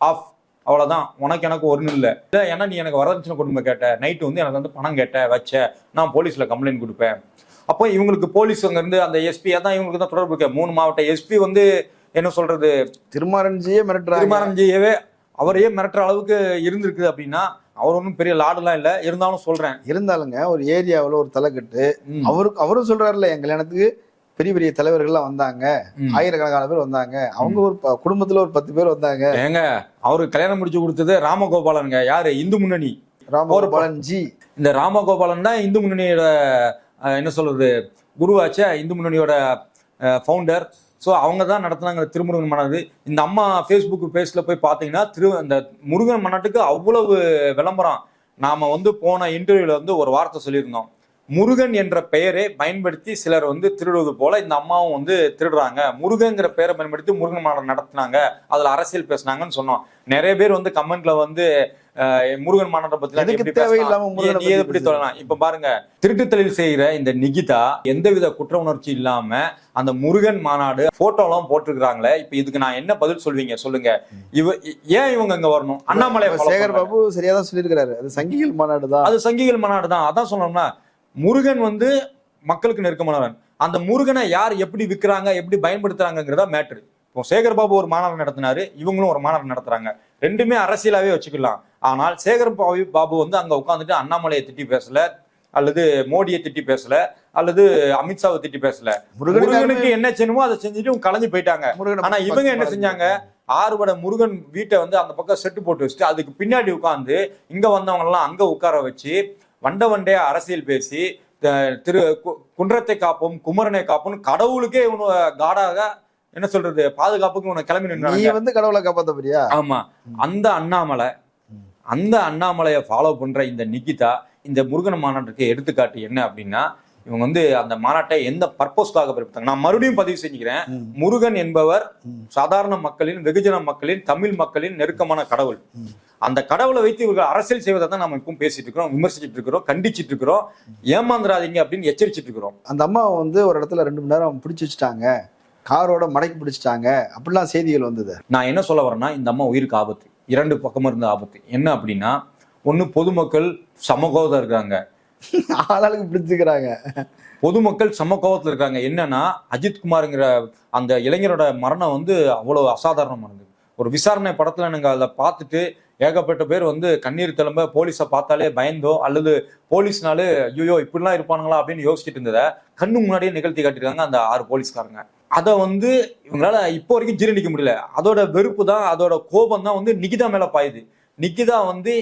[SPEAKER 2] ஆஃப் அவ்வளவுதான். உனக்கு எனக்கு ஒன்றும் இல்லை. இல்லை ஏன்னா நீ எனக்கு வரதட்சணை கொடுமை கேட்ட. நைட்டு வந்து எனக்கு வந்து பணம் கேட்ட வச்ச. நான் போலீஸ்ல கம்ப்ளைண்ட் கொடுப்பேன். அப்போ இவங்களுக்கு போலீஸ் அங்க இருந்து அந்த எஸ்பி அதான் இவங்களுக்கு தான் தொடர்பு இருக்கு. மூணு மாவட்ட எஸ்பி வந்து என்ன சொல்றது?
[SPEAKER 3] திருமாரஞ்சியே மிரட்டுறாங்க.
[SPEAKER 2] திருமாரஞ்சியவே அவரையே மிரட்டுற அளவுக்கு இருந்திருக்குது அப்படின்னா அவர் ஒன்றும் பெரிய லாடுலாம் இல்லை. இருந்தாலும் சொல்றேன்.
[SPEAKER 3] இருந்தாலுங்க ஒரு ஏரியாவுல ஒரு தலைக்கட்டு. அவருக்கு அவரும் சொல்றாருல்ல என் கல்யாணத்துக்கு பெரிய பெரிய தலைவர்கள்லாம் வந்தாங்க. ஆயிரக்கணக்கான பேர் வந்தாங்க. அவங்க ஒரு குடும்பத்துல ஒரு பத்து பேர் வந்தாங்க.
[SPEAKER 2] ஏங்க அவருக்கு கல்யாணம் முடிச்சு கொடுத்தது ராமகோபாலனுங்க. யாரு? இந்து முன்னணி.
[SPEAKER 3] ராமகோபாலன் ஜி.
[SPEAKER 2] இந்த ராமகோபாலன் தான் இந்து முன்னணியோட என்ன சொல்றது குருவாச்ச இந்து முன்னணியோட ஃபவுண்டர் ஸோ அவங்க தான் நடத்துனாங்க திருமுருகன் மாநாடு இந்த அம்மா ஃபேஸ்புக் பேஜ்ல போய் பார்த்தீங்கன்னா திரு அந்த முருகன் மாநாட்டுக்கு அவ்வளவு விளம்பரம். நாம வந்து போன இன்டர்வியூல வந்து ஒரு வார்த்தை சொல்லியிருந்தோம். முருகன் என்ற பெயரை பயன்படுத்தி சிலர் வந்து திருடுவது போல இந்த அம்மாவும் வந்து திருடுறாங்க. முருகங்கிற பெயரை பயன்படுத்தி முருகன் மாநாடு நடத்துனாங்க. அதுல அரசியல் பேசுனாங்கன்னு சொன்னோம். நிறைய பேர் வந்து கமெண்ட்ல வந்து முருகன் மாநாட்டை பத்தி
[SPEAKER 3] தேவையில்லாம
[SPEAKER 2] நீ- எப்படி? சொல்லலாம்? இப்ப பாருங்க திருட்டு தொழில் செய்யற இந்த நிகிதா எந்தவித குற்ற உணர்ச்சி இல்லாம அந்த முருகன் மாநாடு போட்டோ எல்லாம் போட்டிருக்காங்களே இப்ப இதுக்கு நான் என்ன பதில் சொல்வீங்க? சொல்லுங்க. இவ ஏன் இவங்க இங்க வரணும்? அண்ணாமலை
[SPEAKER 3] சேகர் பாபு சரியா தான் சொல்லியிருக்கிறாரு. அது சங்கிகள் மாநாடு தான்
[SPEAKER 2] அது சங்கிகள் மாநாடு தான் அதான் சொல்லணும்னா முருகன் வந்து மக்களுக்கு நெருக்கமானவன். அந்த முருகனை யார் எப்படி விற்கிறாங்க எப்படி பயன்படுத்துறாங்கிறதா மேட்ரு இப்போ சேகர் பாபு ஒரு மாநாடு நடத்தினாரு இவங்களும் ஒரு மாநாடு நடத்துறாங்க. ரெண்டுமே அரசியலாவே வச்சுக்கலாம். ஆனால் சேகர் பாபு பாபு வந்து அங்க உட்காந்துட்டு அண்ணாமலையை திட்டி பேசல அல்லது மோடியை திட்டி பேசல அல்லது அமித்ஷாவை திட்டி பேசல.
[SPEAKER 3] முருகனுக்கு
[SPEAKER 2] என்ன செய்யணுமோ அதை செஞ்சுட்டு கலைஞ்சு போயிட்டாங்க.
[SPEAKER 3] முருகனை
[SPEAKER 2] ஆனா இவங்க என்ன. செஞ்சாங்க? ஆறுபட முருகன் வீட்டை வந்து அந்த பக்கம் செட்டு போட்டு வச்சுட்டு அதுக்கு பின்னாடி உட்கார்ந்து இங்க வந்தவங்க எல்லாம் அங்க உட்கார வச்சு வண்ட வண்டையா அரசியல் பேசி திரு குன்றத்தை காப்போம் குமரனை காப்போம் கடவுளுக்கே இவனு காடாக என்ன சொல்றது பாதுகாப்புக்கு உன கிளம்பி
[SPEAKER 3] நீ
[SPEAKER 2] நின்றாங்க
[SPEAKER 3] வந்து கடவுளை காப்பாத்த போறியா?
[SPEAKER 2] ஆமா. அந்த அண்ணாமலை அந்த அண்ணாமலையை ஃபாலோ பண்ற இந்த நிகிதா இந்த முருகன் மாநாட்டுக்கு எடுத்துக்காட்டு என்ன அப்படின்னா இவங்க வந்து அந்த மாநாட்டை எந்த பர்பஸ்க்காக பிறப்பித்தாங்க நான் மறுபடியும் பதிவு செஞ்சுக்கிறேன். முருகன் என்பவர். சாதாரண மக்களின் வெகுஜன மக்களின் தமிழ் மக்களின் நெருக்கமான கடவுள். அந்த கடவுளை வைத்து இவர்கள் அரசியல் செய்வதை தான் நம்ம இப்பவும் பேசிட்டு இருக்கிறோம் விமர்சிச்சுட்டு இருக்கிறோம் கண்டிச்சிட்டு இருக்கிறோம் ஏமாந்துராதீங்க அப்படின்னு எச்சரிச்சிட்டு இருக்கிறோம்.
[SPEAKER 3] அந்த அம்மா வந்து ஒரு இடத்துல ரெண்டு மணி நேரம் பிடிச்சி வச்சுட்டாங்க. காரோட மடக்கி பிடிச்சிட்டாங்க. அப்படிலாம் செய்திகள் வந்தது.
[SPEAKER 2] நான் என்ன சொல்ல வரேன்னா இந்த அம்மா உயிருக்கு ஆபத்து. இரண்டு பக்கமும் இருந்த ஆபத்து. என்ன அப்படின்னா ஒண்ணு பொதுமக்கள் சமகோதம் இருக்காங்க
[SPEAKER 3] ஆளாளுக்கு பிடிச்சிக்கிறாங்க.
[SPEAKER 2] பொதுமக்கள் சம கோபத்தில் இருக்காங்க. என்னன்னா அஜித்குமாருங்கிற அந்த இளைஞரோட மரணம் வந்து அவ்வளவு அசாதாரணமானது ஒரு விசாரணை படத்துல நாங்க அதை பார்த்துட்டு ஏகப்பட்ட பேர் வந்து கண்ணீர் திளம்ப போலீஸை பார்த்தாலே பயந்தோ அல்லது போலீஸ்னாலே ஐயோ இப்படிலாம் இருப்பானுங்களா அப்படின்னு யோசிச்சுட்டு இருந்ததை கண்ணு முன்னாடியே நிகழ்த்தி காட்டியிருக்காங்க அந்த ஆறு போலீஸ்காரங்க. அதை வந்து இவங்களால இப்போ வரைக்கும் ஜீரணிக்க முடியல. அதோட வெறுப்பு தான் அதோட கோபம் தான் வந்து நிகிதா மேல பாயுது. நிகிதா வந்து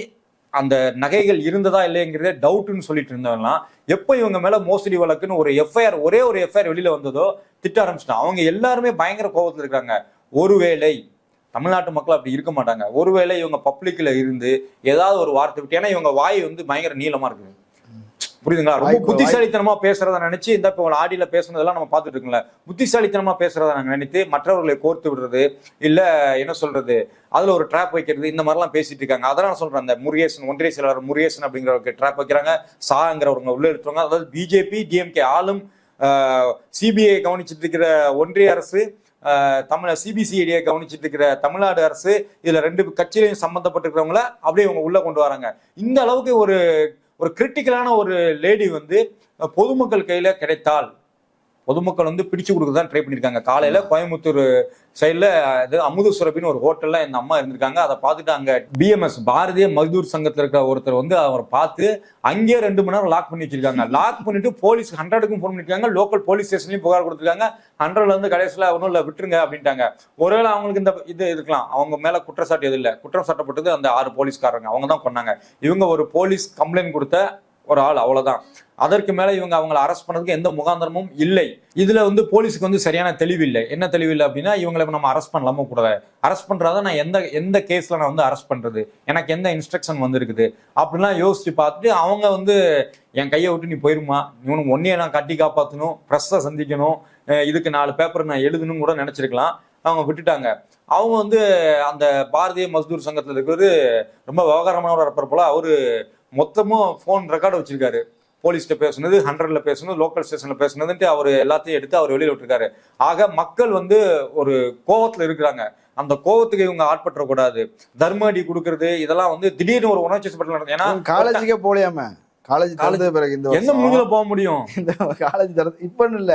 [SPEAKER 2] அந்த நகைகள் இருந்ததா இல்லைங்கிறதே டவுட்னு சொல்லிட்டு இருந்தவங்களாம் எப்போ இவங்க மேலே மோசடி வழக்குன்னு ஒரு எஃப்ஐஆர் ஒரே ஒரு எஃப்ஐஆர் வெளியில் வந்ததோ திட்ட ஆரம்பிச்சிட்டான் அவங்க எல்லாருமே பயங்கர கோபத்தில் இருக்காங்க. ஒருவேளை தமிழ்நாட்டு மக்கள் அப்படி இருக்க மாட்டாங்க. ஒருவேளை இவங்க பப்ளிக்கில் இருந்து ஏதாவது ஒரு வார்த்தை விட்டு ஏன்னா இவங்க வாய் வந்து பயங்கர நீளமாக இருக்குது. புரியுதுங்களா? ரொம்ப புத்திசாலித்தனமா பேசுறத நினைச்சு இந்த இப்போ ஆடியில பேசுனதெல்லாம் நம்ம பார்த்துட்டு இருக்கோம்ல. புத்திசாலித்தனமா பேசுறத நாங்க நினைத்து மற்றவர்களை கோர்த்து விடுறது இல்ல என்ன சொல்றது அதுல ஒரு ட்ராப் வைக்கிறது இந்த மாதிரிலாம் பேசிட்டு இருக்காங்க. அதெல்லாம் நான் சொல்றேன் அந்த முருகேசன் ஒன்றிய செயலாளர் முருகேசன் அப்படிங்கிறவருக்கு ட்ராப் வைக்கிறாங்க. சாங்கிறவங்க உள்ள எடுத்துவாங்க அதாவது பிஜேபி டிஎம்கே ஆளும் சிபிஐ கவனிச்சிட்டு இருக்கிற ஒன்றிய அரசு தமிழ் சிபிசிஐடியை கவனிச்சிட்டு இருக்கிற தமிழ்நாடு அரசு இதுல ரெண்டு கட்சியிலையும் சம்பந்தப்பட்டிருக்கிறவங்கள அப்படியே இவங்க உள்ள கொண்டு வராங்க. இந்த அளவுக்கு ஒரு ஒரு கிரிட்டிக்கலான ஒரு லேடி வந்து பொதுமக்கள் கையில் கிடைத்தால் பொதுமக்கள் வந்து பிடிச்சு கொடுக்க தான் ட்ரை பண்ணியிருக்காங்க காலையில கோயம்புத்தூர் சைடில் இது அமுது சுரபின்னு ஒரு ஹோட்டல்ல இந்த அம்மா இருந்திருக்காங்க. அதை பார்த்துட்டு அங்க பிஎம்எஸ் பாரதிய மஸ்தூர் சங்கத்துல இருக்கிற ஒருத்தர் வந்து அவரை பார்த்து அங்கேயே ரெண்டு மணி நேரம் லாக் பண்ணி வச்சிருக்காங்க. லாக் பண்ணிட்டு போலீஸ் ஹண்ட்ரடுக்கும் ஃபோன் பண்ணிருக்காங்க. லோக்கல் போலீஸ் ஸ்டேஷன்லயும் புகார் கொடுத்துருக்காங்க. ஹண்ட்ரட்ல இருந்து கடைசியில் ஒன்றும் இல்லை விட்டுருங்க அப்படின்ட்டாங்க. ஒருவேளை அவங்களுக்கு இந்த இது இருக்கலாம். அவங்க மேல குற்றச்சாட்டு எதுவும் இல்லை. குற்றம் சாட்டப்பட்டது அந்த ஆறு போலீஸ்காரங்க அவங்க தான் கொண்டாங்க இவங்க ஒரு போலீஸ் கம்ப்ளைண்ட் கொடுத்த ஒரு ஆள் அவ்வளவுதான். அதற்கு மேல இவங்க அவங்கள அரெஸ்ட் பண்ணதுக்கு எந்த முகாந்திரமும் இல்லை. இதுல வந்து போலீஸுக்கு வந்து சரியான தெளிவு இல்லை என்ன தெளிவு இல்லை அப்படின்னா இவங்களை நம்ம அரெஸ்ட் பண்ணலாமா கூடாது அரெஸ்ட் பண்ணுறத நான் எந்த எந்த கேஸ்ல நான் வந்து அரெஸ்ட் பண்றது? எனக்கு எந்த இன்ஸ்ட்ரக்ஷன் வந்திருக்குது? அப்படிலாம் யோசிச்சு பார்த்துட்டு அவங்க வந்து என் கையை விட்டு நீ போயிருமா இவனுக்கு ஒன்னையே நான் கட்டி காப்பாற்றணும் ப்ரெஸ்ஸை சந்திக்கணும். இதுக்கு நாலு பேப்பர் நான் எழுதணும் கூட நினைச்சிருக்கலாம். அவங்க விட்டுட்டாங்க. அவங்க வந்து அந்த பாரதிய மஸ்தூர் சங்கத்தில் இருக்கிறது ரொம்ப விவகாரமான ஒரு போல. அவர் மொத்தமும் ஃபோன் ரெக்கார்டு வச்சிருக்காரு. போலீஸ்கிட்ட பேசுனது ஹண்ட்ரட்ல பேசுனது லோக்கல் ஸ்டேஷன்ல பேசுனதுன்ட்டு அவர் எல்லாத்தையும் எடுத்து அவர் வெளியில விட்டுருக்காரு. ஆக மக்கள் வந்து ஒரு கோவத்துல இருக்கிறாங்க. அந்த கோவத்துக்கு இவங்க ஆட்பற்றக்கூடாது தர்ம அடி கொடுக்கறது இதெல்லாம் வந்து திடீர்னு ஒரு உணர்ச்சி நடக்குது. ஏன்னா
[SPEAKER 3] காலேஜுக்கே போலியாம காலேஜ் திறந்த பிறகு இந்த
[SPEAKER 2] எந்த மூஞ்சில போக முடியும்?
[SPEAKER 3] இந்த காலேஜ் திறந்து இப்பன்னு இல்ல.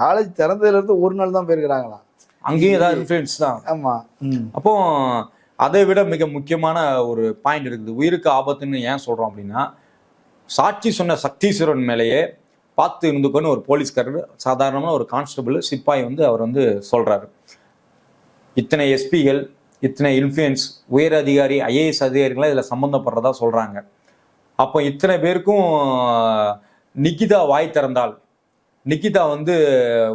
[SPEAKER 3] காலேஜ் திறந்ததுல இருந்து ஒரு நாள் தான் போயிருக்கிறாங்களாம்
[SPEAKER 2] அங்கேயும் ஏதாவது இன்ஃபுளுன்ஸ் தான்.
[SPEAKER 3] ஆமா.
[SPEAKER 2] அப்போ அதை விட மிக முக்கியமான ஒரு பாயிண்ட் இருக்குது. உயிருக்கு ஆபத்துன்னு ஏன் சொல்றோம் அப்படின்னா சாட்சி சொன்ன சக்தீஸ்வரன் மேலேயே பார்த்து இருந்துக்கோன்னு ஒரு போலீஸ்காரர் சாதாரணமான ஒரு கான்ஸ்டபுள் சிப்பாய் வந்து அவர் வந்து சொல்கிறாரு இத்தனை எஸ்பிகள் இத்தனை இன்ஃப்ளூயன்ஸ் உயர் அதிகாரி ஐஏஎஸ் அதிகாரிகள்லாம் இதில் சம்மந்தப்படுறதா சொல்கிறாங்க அப்போ இத்தனை பேருக்கும் நிக்கிதா வாய் திறந்தால் நிக்கிதா வந்து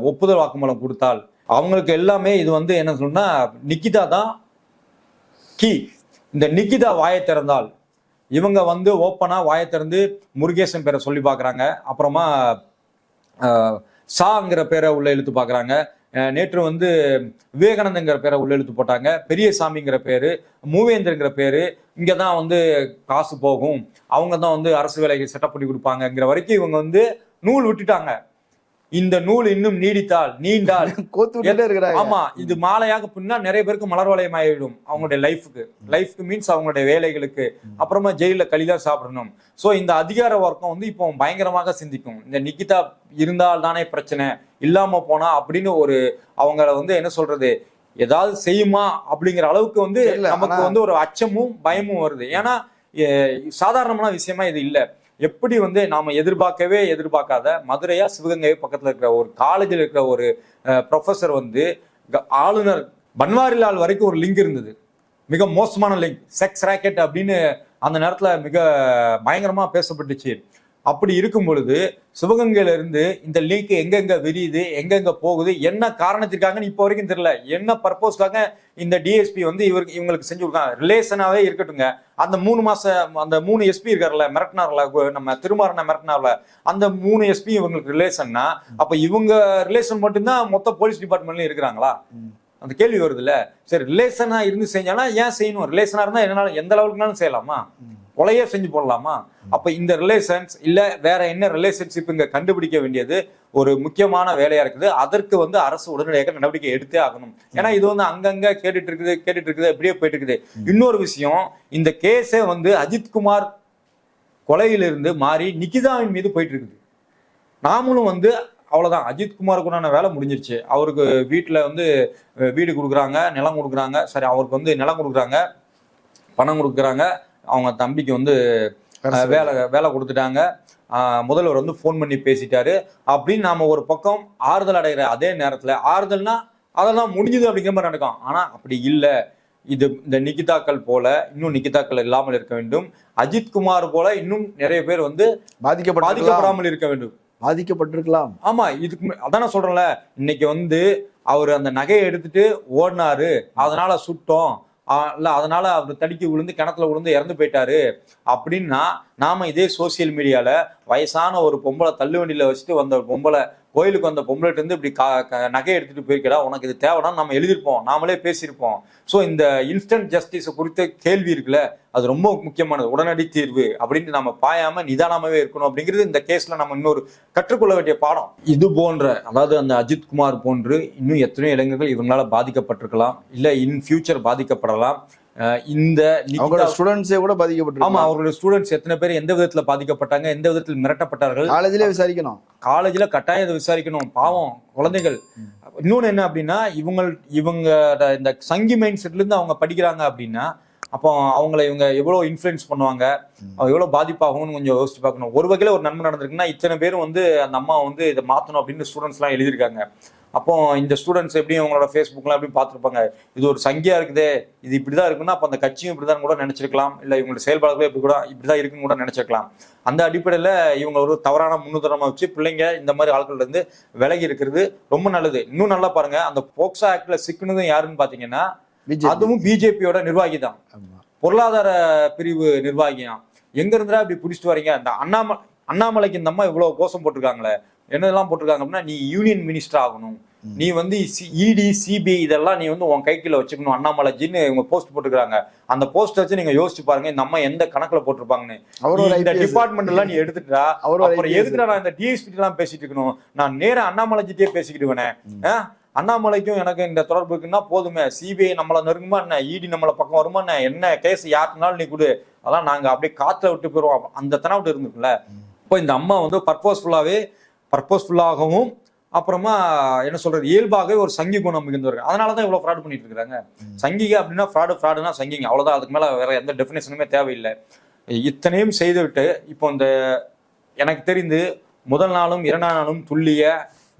[SPEAKER 2] ஒப்புதல் வாக்குமூலம் கொடுத்தால் அவங்களுக்கு எல்லாமே இது வந்து என்ன சொல்லணும்னா நிக்கிதா தான் கீ. இந்த நிக்கிதா வாயை திறந்தால் இவங்க வந்து ஓப்பனாக வாயை திறந்து முருகேசன் பேரை சொல்லி பார்க்குறாங்க. அப்புறமா சாங்கிற பேரை உள்ள இழுத்து பார்க்குறாங்க. நேற்று வந்து விவேகானந்தங்கிற பேரை உள்ள இழுத்து போட்டாங்க. பெரியசாமிங்கிற பேர் மூவேந்தருங்கிற பேர் இங்கே தான் வந்து காசு போகும். அவங்க தான் வந்து அரசு வேலைக்கு செட்டப் பண்ணி கொடுப்பாங்கங்கிற வரைக்கும் இவங்க வந்து நூல் விட்டுட்டாங்க. இந்த நூல் இன்னும் நீடித்தால் நீண்டால்
[SPEAKER 3] கோத்து விட்டுட்டே இருக்கிறாங்க.
[SPEAKER 2] ஆமா இது மாலையாக பின்னா நிறைய பேருக்கு மலர் வளையம் ஆயிடும் அவங்களுடைய லைஃபுக்கு லைஃப்க்கு மீன்ஸ் அவங்களுடைய வேலைகளுக்கு. அப்புறமா ஜெயில களிதான் சாப்பிடணும். சோ இந்த அதிகார வர்க்கம் வந்து இப்போ பயங்கரமாக சிந்திக்கும். இந்த நிக்கிதா இருந்தால் தானே பிரச்சனை இல்லாம போனா அப்படின்னு ஒரு அவங்கள வந்து என்ன சொல்றது? ஏதாவது செய்யுமா அப்படிங்கிற அளவுக்கு வந்து நமக்கு வந்து ஒரு அச்சமும் பயமும் வருது. ஏன்னா சாதாரணமான விஷயமா இது இல்ல. எப்படி வந்து நாம எதிர்பார்க்கவே எதிர்பார்க்காத மதுரையா சிவகங்கை பக்கத்துல இருக்கிற ஒரு காலேஜில் இருக்கிற ஒரு ப்ரொஃபசர் வந்து க- ஆளுநர் பன்வாரிலால் வரைக்கும் ஒரு லிங்க் இருந்தது. மிக மோசமான லிங்க். செக்ஸ் ராக்கெட் அப்படின்னு அந்த நேரத்துல மிக பயங்கரமா பேசப்பட்டுச்சு. அப்படி இருக்கும் பொழுது சிவகங்கையில இருந்து இந்த லீக் எங்கெங்க விரியுது எங்கெங்க போகுது என்ன காரணத்திற்காகன்னு இப்போ வரைக்கும் தெரியல என்ன பர்பஸ்க்காக இந்த டிஎஸ்பி வந்து இவருக்கு இவங்களுக்கு செஞ்சு கொடுக்காங்க ரிலேஷனாவே இருக்கட்டுங்க அந்த மூணு மாசம் அந்த மூணு எஸ்பி இருக்கார்ல மிரட்டினார்ல நம்ம திருமாறனை மிரட்டினார்ல அந்த மூணு எஸ்பி இவங்களுக்கு ரிலேஷன்னா அப்ப இவங்க ரிலேஷன் மட்டும்தான் மொத்த போலீஸ் டிபார்ட்மெண்ட்லயும் இருக்கிறாங்களா? அந்த கேள்வி வருதுல்ல? சரி ரிலேஷனா இருந்து செஞ்சானா ஏன் செய்யணும்? ரிலேஷனா இருந்தா என்னால எந்த அளவுக்குனாலும் செய்யலாமா? கொலையே செஞ்சு போடலாமா? அப்ப இந்த ரிலேஷன்ஸ் இல்ல வேற என்ன ரிலேஷன்ஷிப் இங்க கண்டுபிடிக்க வேண்டியது? ஒரு முக்கியமான வேலையா இருக்குது. அதற்கு வந்து அரசு உடனடியாக நடவடிக்கை எடுத்தே ஆகணும். ஏன்னா இது வந்து அங்கங்க கேட்டுட்டு இருக்குது கேட்டுட்டு இருக்குது அப்படியே போயிட்டு இருக்குது. இன்னொரு விஷயம் இந்த கேஸே வந்து அஜித்குமார் கொலையிலிருந்து மாறி நிகிதாவின் மீது போயிட்டு இருக்குது. நாமளும் வந்து அவ்வளவுதான். அஜித்குமாருக்கு உண்டான வேலை முடிஞ்சிருச்சு. அவருக்கு வீட்டுல வந்து வீடு கொடுக்குறாங்க நிலம் கொடுக்குறாங்க. சரி அவருக்கு வந்து நிலம் கொடுக்குறாங்க பணம் கொடுக்குறாங்க. அவங்க தம்பிக்கு வந்து வேலை. வேலை கொடுத்துட்டாங்க. முதல்வர் வந்து ஃபோன் பண்ணி பேசிட்டாரு. அப்படின்னு நாம ஒரு பக்கம் ஆறுதல் அடைகிற அதே நேரத்துல ஆறுதல்னா அதெல்லாம் முடிஞ்சுது அப்படிங்கிற மாதிரி நடக்கும். ஆனா அப்படி இல்லை. இது இந்த நிகிதாக்கள் போல இன்னும் நிகிதாக்கள் இல்லாமல் இருக்க வேண்டும். அஜித்குமார் போல இன்னும் நிறைய பேர் வந்து பாதிக்கப்படாமல் இருக்க வேண்டும்.
[SPEAKER 3] பாதிக்கப்பட்டிருக்கலாம்.
[SPEAKER 2] ஆமா இதுக்கு மு- அதான் நான் சொல்றேன்ல இன்னைக்கு வந்து அவர் அந்த நகையை எடுத்துட்டு ஓடினாரு அதனால சுட்டோம் இல்லை அதனால அவர் தடுக்கி விழுந்து கிணத்துல விழுந்து இறந்து போயிட்டாரு அப்படின்னா நாம இதே சோசியல் மீடியால வயசான ஒரு பொம்பளை தள்ளு வண்டியில வச்சுட்டு வந்த பொம்பளை கோயிலுக்கு வந்த பொம்பளைட்டு இருந்து இப்படி கா- நகை எடுத்துட்டு போயிருக்கடா உனக்கு இது தேவைன்னா நம்ம எழுதியிருப்போம். நாமளே பேசியிருப்போம். ஸோ இந்த இன்ஸ்டன்ட் ஜஸ்டிஸ் குறித்த கேள்வி இருக்குல்ல அது ரொம்ப முக்கியமானது. உடனடி தீர்வு அப்படின்ட்டு நம்ம பாயாம நிதானமாவே இருக்கணும் அப்படிங்கிறது இந்த கேஸ்ல நம்ம இன்னொரு கற்றுக்கொள்ள வேண்டிய பாடம். இது போன்ற அதாவது அந்த அஜித் குமார் போன்று இன்னும் எத்தனையோ இளைஞர்கள் இவங்களால பாதிக்கப்பட்டிருக்கலாம். இல்லை இன் ஃபியூச்சர் பாதிக்கப்படலாம். இந்த
[SPEAKER 3] ஸ்டூடெண்ட்ஸே கூட
[SPEAKER 2] ஆமா
[SPEAKER 3] பாதிக்கப்பட்டிருக்கலாம்
[SPEAKER 2] அவர்களுடைய ஸ்டூடெண்ட்ஸ் எத்தனை பேர் எந்த விதத்துல பாதிக்கப்பட்டாங்க எந்த விதத்தில் மிரட்டப்பட்டார்கள்?
[SPEAKER 3] காலேஜ்லயே விசாரிக்கணும்.
[SPEAKER 2] காலேஜ்ல கட்டாயம் இதை விசாரிக்கணும். பாவம் குழந்தைகள். இன்னொன்னு என்ன அப்படின்னா இவங்க இவங்க இந்த சங்கி மைண்ட் செட்ல இருந்து அவங்க படிக்கிறாங்க அப்படின்னா அப்போ அவங்கள இவங்க எவ்வளவு இன்ஃப்ளூயன்ஸ் பண்ணுவாங்க எவ்வளவு பாதிப்பாகும்னு கொஞ்சம் யோசிச்சு பார்க்கணும். ஒரு வகையில ஒரு நன்மை நடந்திருக்குன்னா இத்தனை பேரும் வந்து அந்த அம்மா வந்து இதை மாத்தணும் அப்படின்னு ஸ்டூடெண்ட்ஸ் எல்லாம் எழுதியிருக்காங்க. அப்போ இந்த ஸ்டூடெண்ட்ஸ் எப்படி அவங்களோட ஃபேஸ்புக்லாம் எப்படி பார்த்துருப்பாங்க? இது ஒரு சங்கியா இருக்குதே இது இப்படிதான் இருக்குன்னா அப்போ அந்த கட்சியும் இப்படிதான் கூட நினைச்சிருக்கலாம். இல்லை இவங்களோட செயல்பாடுகளே இப்படி கூட இப்படிதான் இருக்குன்னு கூட நினைச்சிருக்கலாம். அந்த அடிப்படையில் இவங்க ஒரு தவறான முன்னுதாரணமா வச்சு பிள்ளைங்க இந்த மாதிரி ஆட்கள்ல இருந்து விலகி இருக்கிறது ரொம்ப நல்லது. இன்னும் நல்லா பாருங்க அந்த போக்சோ ஆக்ட்ல சிக்கினதும் யாருன்னு பாத்தீங்கன்னா
[SPEAKER 3] பிஜேபி.
[SPEAKER 2] அதுவும் பிஜேபியோட நிர்வாகி தான் பொருளாதார பிரிவு நிர்வாகியாம். எங்க இருந்தா இப்படி பிடிச்சிட்டு வரீங்க? அந்த அண்ணாமலை அண்ணாமலைக்கு இந்த அம்மா இவ்வளவு கோஷம் போட்டிருக்காங்களே என்னெல்லாம் போட்டிருக்காங்க அப்படின்னா நீ யூனியன் மினிஸ்டர் ஆகணும். நீ வந்து இடி சிபிஐ இதெல்லாம் நீ வந்து உன் கைக்குள்ள வச்சுக்கணும். அண்ணாமலைஜின்னு இவங்க போஸ்ட் போட்டுருக்காங்க அந்த போஸ்ட் வச்சு நீங்க யோசிச்சு பாருங்க இந்த அம்மா எந்த கணக்குல போட்டிருப்பாங்கன்னு. இந்த. டிபார்ட்மெண்ட் எல்லாம் நீ எடுத்துட்டா அப்புறம். எதுக்குடா நான் இந்த டிஎஸ்பி எல்லாம் பேசிட்டு இருக்கணும்? நான் நேரா அண்ணாமலைஜிட்டே பேசிக்கிடுவேனே ஆ? அண்ணாமலைக்கும் எனக்கு இந்த தொடர்பு இருக்குன்னா போதுமே. சிபிஐ நம்மள நெருங்குமா என்ன? இடி நம்மள பக்கம் வருமா என்ன? என்ன கேஸ் யாருக்குனாலும் நீ கொடு. அதெல்லாம் நாங்க அப்படியே காத்துல விட்டு போயிருவோம். அந்த தனவிட்டு இருந்துக்குல்ல இப்போ இந்த அம்மா வந்து பர்பஸ்ஃபுல்லாவே பர்பஸ்ஃபுல்லாகவும் அப்புறமா என்ன சொல்றது இயல்பாகவே ஒரு சங்கி குணம் மிகுந்தவர்கள் அதனால தான் இவ்வளவு ஃப்ராட் பண்ணிட்டு இருக்காங்க. சங்கிக அப்படின்னா ஃப்ராடு ஃப்ராடுனா சங்கிங்க. அவ்வளவுதான். அதுக்கு மேல வேற எந்த டெஃபினேஷனுமே தேவையில்லை. இத்தனையும் செய்துவிட்டு இப்போ இந்த எனக்கு தெரிந்து முதல் நாளும் இரண்டாம் நாளும் துல்லிய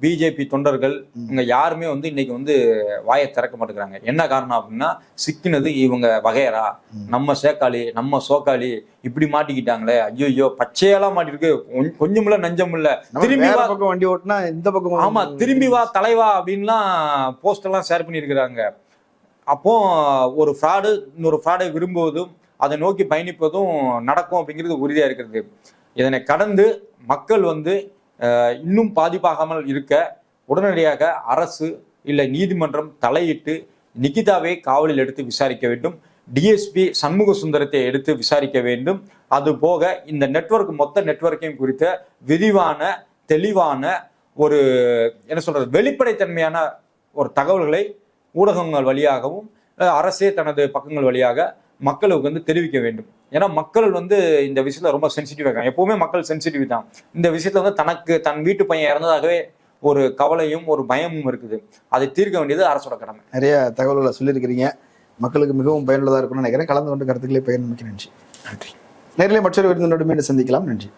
[SPEAKER 2] பிஜேபி தொண்டர்கள் இவங்க யாருமே வந்து இன்னைக்கு வந்து வாயை திறக்க மாட்டேங்கிறாங்க. என்ன காரணம் அப்படின்னா சிக்கினது இவங்க வகையரா? நம்ம சேக்காளி நம்ம சோக்காளி இப்படி மாட்டிக்கிட்டாங்களே? ஐயோ ஐயோ பச்சையெல்லாம் மாட்டிருக்கு. கொஞ்ச- கொஞ்சம் இல்ல நஞ்சம் இல்ல
[SPEAKER 3] நம்ம
[SPEAKER 2] திரும்பி வா
[SPEAKER 3] பக்கம் வண்டி ஓட்டினா இந்த பக்கம்
[SPEAKER 2] ஆமா திரும்பி வா தலைவா அப்படின்லாம் போஸ்ட் எல்லாம் ஷேர் பண்ணியிருக்கிறாங்க. அப்போ ஒரு ஃப்ராடு இன்னொரு ஃப்ராடை விரும்புவதும் அதை நோக்கி பயணிப்பதும் நடக்கும் அப்படிங்கிறது உறுதியா இருக்கிறது. இதனை கடந்து மக்கள் வந்து இன்னும் பாதிப்பாகாமல் இருக்க உடனடியாக அரசு இல்லை நீதிமன்றம் தலையிட்டு நிகிதாவை காவலில் எடுத்து விசாரிக்க வேண்டும். டிஎஸ்பி சண்முக சுந்தரத்தை எடுத்து விசாரிக்க வேண்டும். அது போக இந்த நெட்வொர்க் மொத்த நெட்வொர்க்கையும் குறித்த விரிவான தெளிவான ஒரு என்ன சொல்றது வெளிப்படைத்தன்மையான ஒரு தகவல்களை ஊடகங்கள் வழியாகவும் அரசே தனது பக்கங்கள் வழியாக மக்களுக்கு வந்து தெரிவிக்க வேண்டும். ஏன்னா மக்கள் வந்து இந்த விஷயத்துல ரொம்ப சென்சிட்டிவ் இருக்காங்க. எப்பவுமே மக்கள் சென்சிட்டிவ் தான். இந்த விஷயத்துல வந்து தனக்கு தன் வீட்டு பையன் இறந்ததாகவே ஒரு கவலையும் ஒரு பயமும் இருக்குது. அதை தீர்க்க வேண்டியது அரசோட கடமை.
[SPEAKER 3] நிறைய தகவல்களை சொல்லியிருக்கிறீங்க. மக்களுக்கு மிகவும் பயனுள்ளதா இருக்கும்னு நினைக்கிறேன். கலந்து கொண்டு கருத்துக்களை பயன் நன்றி.
[SPEAKER 2] நன்றி.
[SPEAKER 3] நேரிலே மற்றொரு விருந்தினோடு மீண்டும் சந்திக்கலாம். நன்றி.